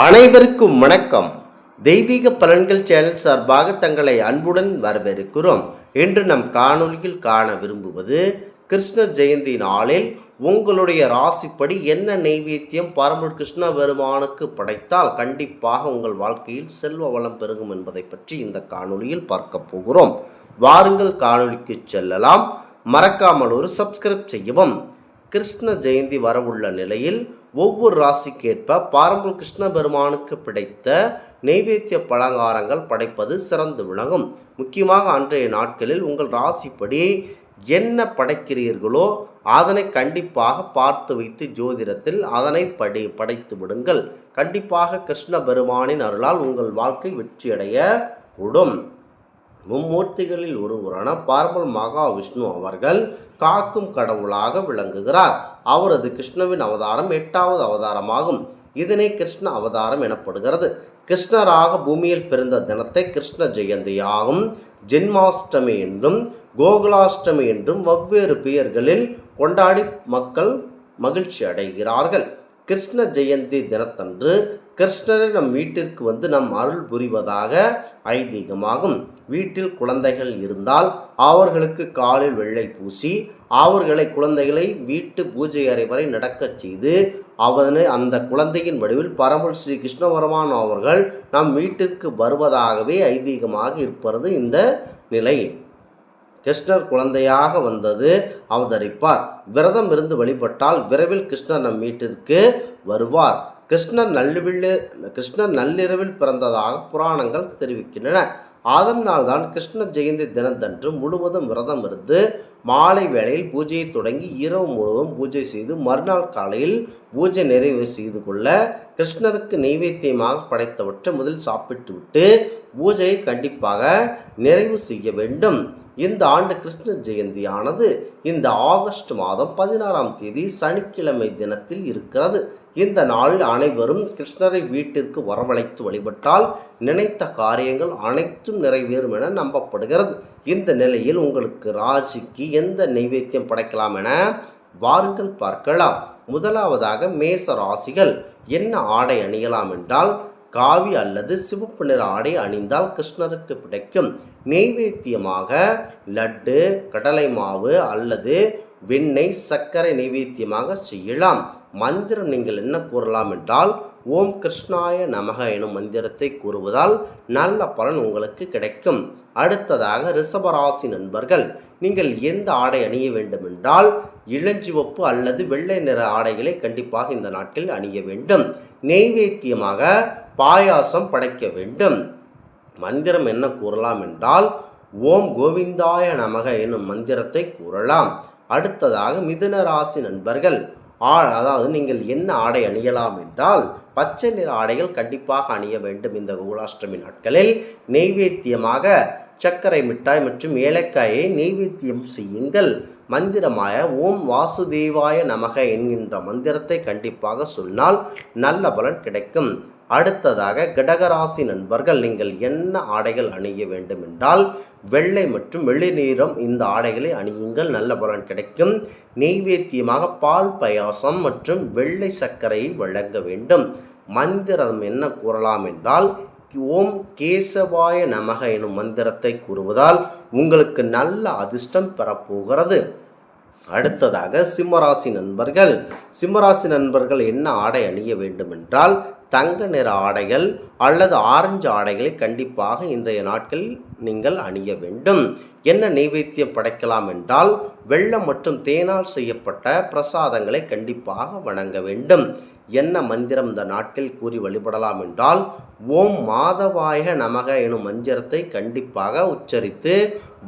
அனைவருக்கும் வணக்கம். தெய்வீக பலன்கள் சேனல் சார்பாக தங்களை அன்புடன் வரவேற்கிறோம். இன்று நம் காணொலியில் காண விரும்புவது கிருஷ்ணர் ஜெயந்தி நாளில் உங்களுடைய ராசிப்படி என்ன நெய்வேத்தியம் பரம்பொருள் கிருஷ்ண பெருமானுக்கு படைத்தால் கண்டிப்பாக உங்கள் வாழ்க்கையில் செல்வ வளம் பெருகும் என்பதை பற்றி இந்த காணொலியில் பார்க்க போகிறோம். வாருங்கள் காணொலிக்கு செல்லலாம். மறக்காமல் ஒரு சப்ஸ்கிரைப் செய்யவும். கிருஷ்ண ஜெயந்தி வரவுள்ள நிலையில் ஒவ்வொரு ராசிக்கேற்ப பாரம்பரிய கிருஷ்ண பெருமானுக்கு பிடித்த நெய்வேத்திய பலகாரங்கள் படைப்பது சிறந்து விளங்கும். முக்கியமாக அன்றைய நாட்களில் உங்கள் ராசிப்படி என்ன படைக்கிறீர்களோ அதனை கண்டிப்பாக பார்த்து வைத்து ஜோதிடத்தில் அதனை படி படைத்து விடுங்கள். கண்டிப்பாக கிருஷ்ண பெருமானின் அருளால் உங்கள் வாழ்க்கை வெற்றியடைய கூடும். மும்மூர்த்திகளில் ஒருவரான பார்மல் மகாவிஷ்ணு அவர்கள் காக்கும் கடவுளாக விளங்குகிறார். அவரது கிருஷ்ணவின் அவதாரம் எட்டாவது அவதாரமாகும். இதனை கிருஷ்ண அவதாரம் எனப்படுகிறது. கிருஷ்ணராக பூமியில் பிறந்த தினத்தை கிருஷ்ண ஜெயந்தியாகும் ஜென்மாஷ்டமி என்றும் கோகுலாஷ்டமி என்றும் வெவ்வேறு பெயர்களில் கொண்டாடி மக்கள் மகிழ்ச்சி அடைகிறார்கள். கிருஷ்ண ஜெயந்தி தினத்தன்று கிருஷ்ணரை நம் வீட்டிற்கு வந்து நம் அருள் புரிவதாக ஐதீகமாகும். வீட்டில் குழந்தைகள் இருந்தால் அவர்களுக்கு காலில் வெள்ளை பூசி அவர்களை குழந்தைகளை வீட்டு பூஜை அறை வரை நடக்கச் செய்து அவனை அந்த குழந்தையின் வடிவில் பரமல் ஸ்ரீ கிருஷ்ணவரமான் அவர்கள் நம் வீட்டிற்கு வருவதாகவே ஐதீகமாக இருப்பது இந்த நிலை. கிருஷ்ணர் குழந்தையாக வந்தது அவதரிப்பார். விரதம் இருந்து வழிபட்டால் விரைவில் கிருஷ்ணர் நம் வீட்டிற்கு வருவார். கிருஷ்ணர் நள்ளிவில் கிருஷ்ணர் நள்ளிரவில் பிறந்ததாக புராணங்கள் தெரிவிக்கின்றன. அதனால் தான் கிருஷ்ண ஜெயந்தி தினத்தன்று முழுவதும் விரதம் இருந்து மாலை வேளையில் பூஜையை தொடங்கி இரவு முழுவதும் பூஜை செய்து மறுநாள் காலையில் பூஜை நிறைவு செய்து கொள்ள கிருஷ்ணருக்கு நெய்வேத்தியமாக படைத்தவற்றை முதல் சாப்பிட்டு விட்டு பூஜையை கண்டிப்பாக நிறைவு செய்ய வேண்டும். இந்த ஆண்டு கிருஷ்ண ஜெயந்தியானது இந்த ஆகஸ்ட் மாதம் பதினாறாம் தேதி சனிக்கிழமை தினத்தில் இருக்கிறது. இந்த நாளில் அனைவரும் கிருஷ்ணரை வீட்டிற்கு வரவழைத்து வழிபட்டால் நினைத்த காரியங்கள் அனைத்தும் நிறைவேறும் என நம்பப்படுகிறது. இந்த நிலையில் உங்களுக்கு ராசிக்கு எந்த நைவேத்தியம் படைக்கலாம் என வாருங்கள் பார்க்கலாம். முதலாவதாக மேச ராசிகள் என்ன ஆடை அணியலாம் என்றால் காவி அல்லது சிவப்பு நிற ஆடை அணிந்தால் கிருஷ்ணருக்கு பிடிக்கும். நெய்வேத்தியமாக லட்டு கடலை மாவு அல்லது வெண்ணெய் சர்க்கரை நைவேத்தியமாக செய்யலாம். மந்திரம் நீங்கள் என்ன கூறலாம் என்றால் ஓம் கிருஷ்ணாய நமக எனும் மந்திரத்தை கூறுவதால் நல்ல பலன் உங்களுக்கு கிடைக்கும். அடுத்ததாக ரிஷபராசி நண்பர்கள் நீங்கள் எந்த ஆடை அணிய வேண்டும் என்றால் இளஞ்சிவப்பு அல்லது வெள்ளை நிற ஆடைகளை கண்டிப்பாக இந்த நாட்டில் அணிய வேண்டும். நெய்வேத்தியமாக பாயாசம் படைக்க வேண்டும். மந்திரம் என்ன கூறலாம் என்றால் ஓம் கோவிந்தாய நமக எனும் மந்திரத்தை கூறலாம். அடுத்ததாக மிதுன ராசி நண்பர்கள். ஆ அதாவது நீங்கள் என்ன ஆடை அணியலாம் என்றால் பச்சை நிற ஆடைகள் கண்டிப்பாக அணிய வேண்டும் இந்த கோகுலாஷ்டமி நாட்களில். நெய்வேத்தியமாக சர்க்கரை மிட்டாய் மற்றும் ஏலக்காயை நெய்வேத்தியம் செய்யுங்கள். மந்திரமாய ஓம் வாசுதேவாய நமக என்கின்ற மந்திரத்தை கண்டிப்பாக சொன்னால் நல்ல பலன் கிடைக்கும். அடுத்ததாக கடகராசி நண்பர்கள் நீங்கள் என்ன ஆடைகள் அணிய வேண்டும் என்றால் வெள்ளை மற்றும் வெளிநீரம் இந்த ஆடைகளை அணியுங்கள். நல்ல பலன் கிடைக்கும். நெய்வேத்தியமாக பால் பாயாசம் மற்றும் வெள்ளை சர்க்கரையை வழங்க வேண்டும். மந்திரம் என்ன கூறலாம் என்றால் ஓம் கேசவாய நமக எனும் மந்திரத்தை கூறுவதால் உங்களுக்கு நல்ல அதிர்ஷ்டம் பெறப்போகிறது. அடுத்ததாக சிம்மராசி நண்பர்கள். சிம்மராசி நண்பர்கள் என்ன ஆடை அணிய வேண்டும் என்றால் தங்க நிற ஆடைகள் அல்லது ஆரஞ்சு ஆடைகளை கண்டிப்பாக இன்றைய நாட்களில் நீங்கள் அணிய வேண்டும். என்ன நைவேத்தியம் படைக்கலாம் என்றால் வெள்ளம் மற்றும் தேனால் செய்யப்பட்ட பிரசாதங்களை கண்டிப்பாக வணங்க வேண்டும். என்ன மந்திரம் இந்த நாட்களில் கூறி வழிபடலாம் என்றால் ஓம் மாதவாயக நமக எனும் மந்திரத்தை கண்டிப்பாக உச்சரித்து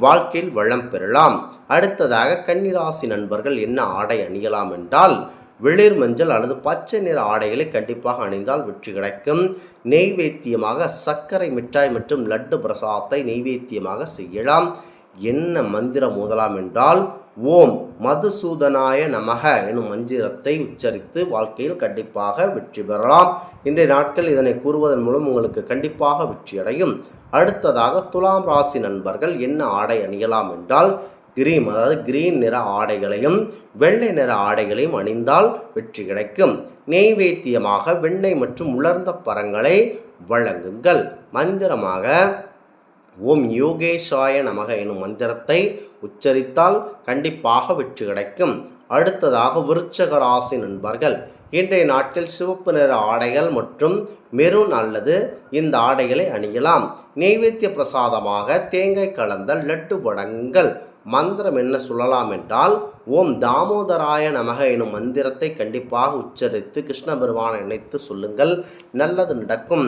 வாழ்க்கையில் வளம் பெறலாம். அடுத்ததாக கன்னிராசி நண்பர்கள் என்ன ஆடை அணியலாம் என்றால் வெளிர் மஞ்சள் அல்லது பச்சை நிற ஆடைகளை கண்டிப்பாக அணிந்தால் வெற்றி கிடைக்கும். நெய்வேத்தியமாக சர்க்கரை மிட்டாய் மற்றும் லட்டு பிரசாதத்தை நெய்வேத்தியமாக செய்யலாம். என்ன மந்திரம் ஓதலாம் என்றால் ஓம் மதுசூதனாய நமக எனும் மந்திரத்தை உச்சரித்து வாழ்க்கையில் கண்டிப்பாக வெற்றி பெறலாம். இன்றைய நாட்கள் இதனை கூறுவதன் மூலம் உங்களுக்கு கண்டிப்பாக வெற்றியடையும். அடுத்ததாக துலாம் ராசி நண்பர்கள் என்ன ஆடை அணியலாம் என்றால் கிரீம் அதாவது கிரீன் நிற ஆடைகளையும் வெள்ளை நிற ஆடைகளையும் அணிந்தால் வெற்றி கிடைக்கும். நெய்வேத்தியமாக வெண்ணெய் மற்றும் உலர்ந்த பரங்களை வழங்குங்கள். மந்திரமாக ஓம் யோகேஷாய நமக எனும் மந்திரத்தை உச்சரித்தால் கண்டிப்பாக வெற்றி கிடைக்கும். அடுத்ததாக விருச்சக ராசி நண்பர்கள் இன்றைய நாட்கள் சிவப்பு நிற ஆடைகள் மற்றும் மெரூன் அல்லது இந்த ஆடைகளை அணியலாம். நெய்வேத்திய பிரசாதமாக தேங்காய் கலந்த லட்டு வடங்கள் மந்திரம் என்ன சொல்லலாம் என்றால் ஓம் தாமோதராய நமக எனும் மந்திரத்தை கண்டிப்பாக உச்சரித்து கிருஷ்ண பெருமானை நினைத்து சொல்லுங்கள். நல்லது நடக்கும்.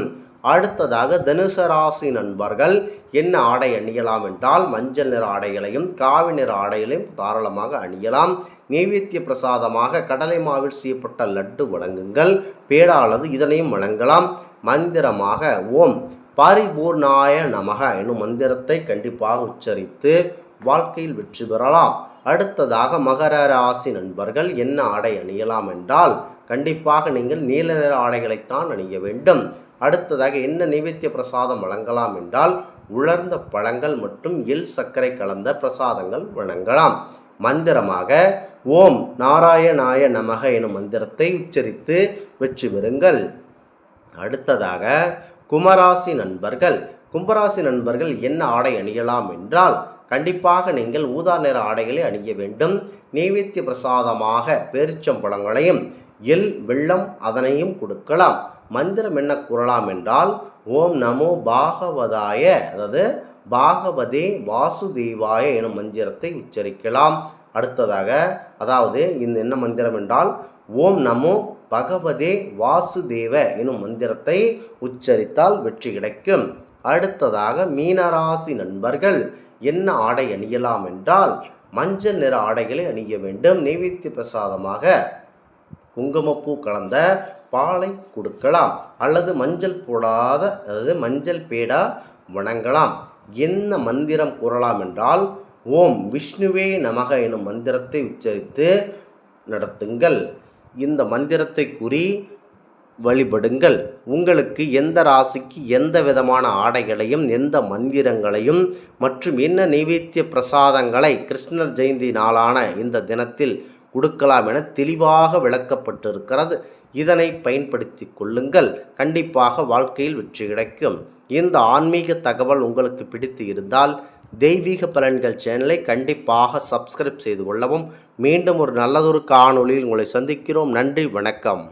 அடுத்ததாக தனுசு ராசி நண்பர்கள் என்ன ஆடை அணியலாம் என்றால் மஞ்சள் நிற ஆடைகளையும் காவி நிற ஆடைகளையும் தாராளமாக அணியலாம். நைவேத்திய பிரசாதமாக கடலை மாவில் செய்யப்பட்ட லட்டு வழங்குங்கள். பேடா அல்லது இதனையும் வழங்கலாம். மந்திரமாக ஓம் பரிபூர்ணாய நமக என்னும் மந்திரத்தை கண்டிப்பாக உச்சரித்து வாழ்க்கையில் வெற்றி பெறலாம். அடுத்ததாக மகர ராசி நண்பர்கள் என்ன ஆடை அணியலாம் என்றால் கண்டிப்பாக நீங்கள் நீல நிற ஆடைகளைத்தான் அணிய வேண்டும். அடுத்ததாக என்ன நைவேத்திய பிரசாதம் வழங்கலாம் என்றால் உலர்ந்த பழங்கள் மற்றும் எல் சர்க்கரை கலந்த பிரசாதங்கள் வழங்கலாம். மந்திரமாக ஓம் நாராயணாய நமக எனும் மந்திரத்தை உச்சரித்து வெற்றி பெறுங்கள். அடுத்ததாக குமராசி நண்பர்கள். கும்பராசி நண்பர்கள் என்ன ஆடை அணியலாம் என்றால் கண்டிப்பாக நீங்கள் ஊதா நிற ஆடைகளை அணிய வேண்டும். நெய்வேத்திய பிரசாதமாக பேரிச்சம்பழங்களையும் எல் வெள்ளம் அதனையும் கொடுக்கலாம். மந்திரம் என்ன கூறலாம் என்றால் ஓம் நமோ பாகவதாய அதாவது பாகவதே வாசுதேவாய எனும் மந்திரத்தை உச்சரிக்கலாம். அடுத்ததாக அதாவது இந்த என்ன மந்திரம் என்றால் ஓம் நமோ பகவதே வாசுதேவ எனும் மந்திரத்தை உச்சரித்தால் வெற்றி கிடைக்கும். அடுத்ததாக மீனராசி நண்பர்கள் என்ன ஆடை அணியலாம் என்றால் மஞ்சள் நிற ஆடைகளை அணிய வேண்டும். நெய்வேத்திய பிரசாதமாக குங்குமப்பூ கலந்த பாலை கொடுக்கலாம். அல்லது மஞ்சள் போடாத அதாவது மஞ்சள் பேடா வணங்கலாம். என்ன மந்திரம் கூறலாம் என்றால் ஓம் விஷ்ணுவே நமக எனும் மந்திரத்தை உச்சரித்து நடத்துங்கள். இந்த மந்திரத்தை கூறி வழிபடுங்கள். உங்களுக்கு எந்த ராசிக்கு எந்த விதமான ஆடைகளையும் எந்த மந்திரங்களையும் மற்றும் என்ன நைவேத்திய பிரசாதங்களை கிருஷ்ணர் ஜெயந்தி நாளான இந்த தினத்தில் கொடுக்கலாம் என தெளிவாக விளக்கப்பட்டிருக்கிறது. இதனை பயன்படுத்தி கொள்ளுங்கள். கண்டிப்பாக வாழ்க்கையில் வெற்றி கிடைக்கும். இந்த ஆன்மீக தகவல் உங்களுக்கு பிடித்து இருந்தால் தெய்வீக பலன்கள் சேனலை கண்டிப்பாக சப்ஸ்கிரைப் செய்து கொள்ளவும். மீண்டும் ஒரு நல்லதொரு காணொளியில் உங்களை சந்திக்கிறோம். நன்றி வணக்கம்.